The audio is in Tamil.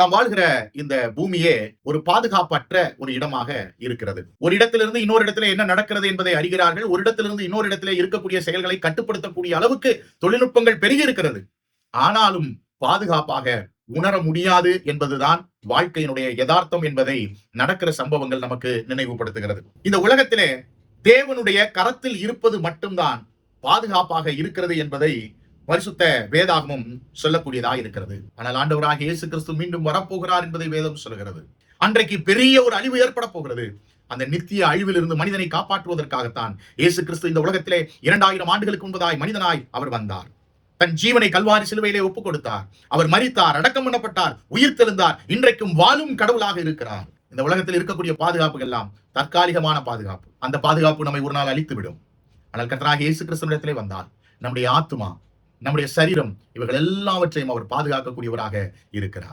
நாம் வாழ்கிற இந்த பூமியே ஒரு பாதுகாப்பற்ற ஒரு இடமாக இருக்கிறது. ஒரு இடத்திலிருந்து இன்னொரு இடத்துல என்ன நடக்கிறது என்பதை அறிகிறார்கள். ஒரு இடத்திலிருந்து இன்னொரு இடத்துல இருக்கக்கூடிய செயல்களை கட்டுப்படுத்தக்கூடிய அளவுக்கு தொழில்நுட்பங்கள் பெருகி இருக்கிறது. ஆனாலும் பாதுகாப்பாக உணர முடியாது என்பதுதான் வாழ்க்கையினுடைய யதார்த்தம் என்பதை நடக்கிற சம்பவங்கள் நமக்கு நினைவுபடுத்துகிறது. இந்த உலகத்திலே தேவனுடைய கரத்தில் இருப்பது மட்டும்தான் பாதுகாப்பாக இருக்கிறது என்பதை பரிசுத்த வேதாகமும் சொல்லக்கூடியதா இருக்கிறது. ஆனால் ஆண்டவராக இயேசு கிறிஸ்து மீண்டும் வரப்போகிறார் என்பதை வேதம் சொல்கிறது அன்றைக்கு பெரிய ஒரு அழிவு ஏற்பட போகிறது. அந்த நித்திய அழிவிலிருந்து மனிதனை காப்பாற்றுவதற்காகத்தான் இயேசு கிறிஸ்து இந்த உலகத்திலே இரண்டாயிரம் ஆண்டுகளுக்கு முன்பதாய் மனிதனாய் அவர் வந்தார். தன் ஜீவனை கல்வாரி சிலுவையிலே ஒப்புக் கொடுத்தார். அவர் மறித்தார் அடக்கம் பண்ணப்பட்டார் உயிர் தெழுந்தார் இன்றைக்கும் வாழும் கடவுளாக இருக்கிறார். இந்த உலகத்தில் இருக்கக்கூடிய பாதுகாப்புகள் எல்லாம் தற்காலிகமான பாதுகாப்பு. அந்த பாதுகாப்பு நம்மை ஒரு நாள் அழித்து விடும் ஆனால் கத்தராக இயேசு கிறிஸ்துவிடத்திலே வந்தால் நம்முடைய ஆத்துமா நம்முடைய சரீரம் இவர்கள் எல்லாவற்றையும் அவர் பாதுகாக்கக்கூடியவராக இருக்கிறார்.